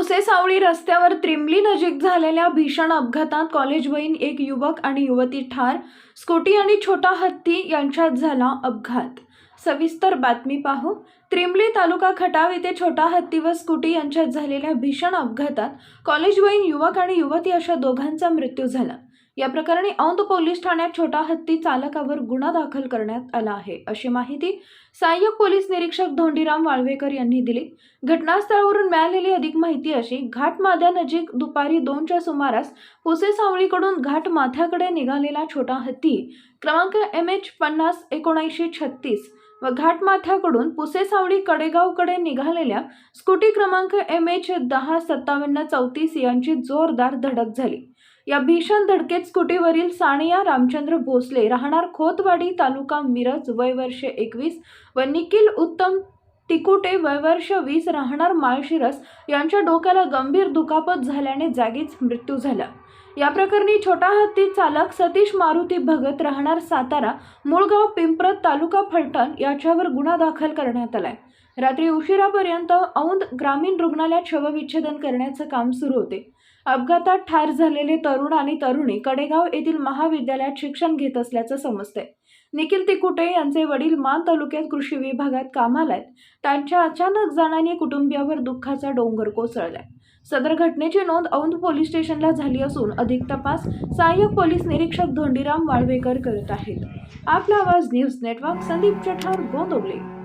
औंध पुसे सावळी रस्त्यावर त्रिंबली नजीक झालेल्या भीषण अपघातात कॉलेज एक युवक आणि युवती ठार स्कूटी आणि छोटा हत्ती यांच्यात झाला अपघात. सविस्तर बातमी पाहू. त्रिंबली तालुका खटाव येथे छोटा हत्ती व स्कूटी यांच्यात झालेल्या भीषण अपघातात कॉलेजवयीन युवक आणि युवती अशा दोघांचा मृत्यू झाला. या प्रकरणी औंध पोलीस ठाण्यात छोटा हत्ती चालकावर गुन्हा दाखल करण्यात आला आहे. अशी माहिती सहाय्यक पोलीस निरीक्षक धोंडीराम वाळवेकर यांनी दिली. घटनास्थळावरून मिळालेली अधिक माहिती अशी घाट माथ्यानजीक दुपारी दोनच्या सुमारास पुसे सावळीकडून घाट माथ्याकडे निघालेला छोटा हत्ती क्रमांक एम एच पन्नास एकोणऐंशी छत्तीस व घाटमाथ्याकडून पुसेसावडी पुसे कडेगावकडे निघालेल्या स्कूटी क्रमांक एम एच दहा सत्तावन्न चौतीस यांची जोरदार धडक झाली. या भीषण धडकेत स्कूटीवरील सानिया रामचंद्र भोसले राहणार खोतवाडी तालुका मिरज वय वर्ष एकवीस व निखिल उत्तम तिकुटे वयवर्ष वीस राहणार माळशिरस यांच्या डोक्याला गंभीर दुखापत झाल्याने जागीच मृत्यू झाला. या प्रकरणी छोटा हत्ती चालक सतीश मारुती भगत राहणार सातारा मूळगाव पिंपरत तालुका फलटण याच्यावर गुन्हा दाखल करण्यात आलाय. रात्री उशिरापर्यंत औंध ग्रामीण रुग्णालयात शवविच्छेदन करण्याचं काम सुरू होते. अपघातात ठार झालेले तरुण आणि तरुणी कडेगाव येथील महाविद्यालयात शिक्षण घेत असल्याचं समजतंय. निखिल तिकुटे यांचे वडील मान तालुक्यात कृषी विभागात कामाला आहेत. त्यांच्या अचानक जाण्याने कुटुंबियावर दुःखाचा डोंगर कोसळलाय. सदर घटनेची नोंद औंध पोलीस स्टेशनला झाली असून अधिक तपास सहाय्यक पोलीस निरीक्षक धोंडीराम वाळवेकर करत आहेत. आपला आवाज न्यूज नेटवर्क संदीप चठार गोंदवले.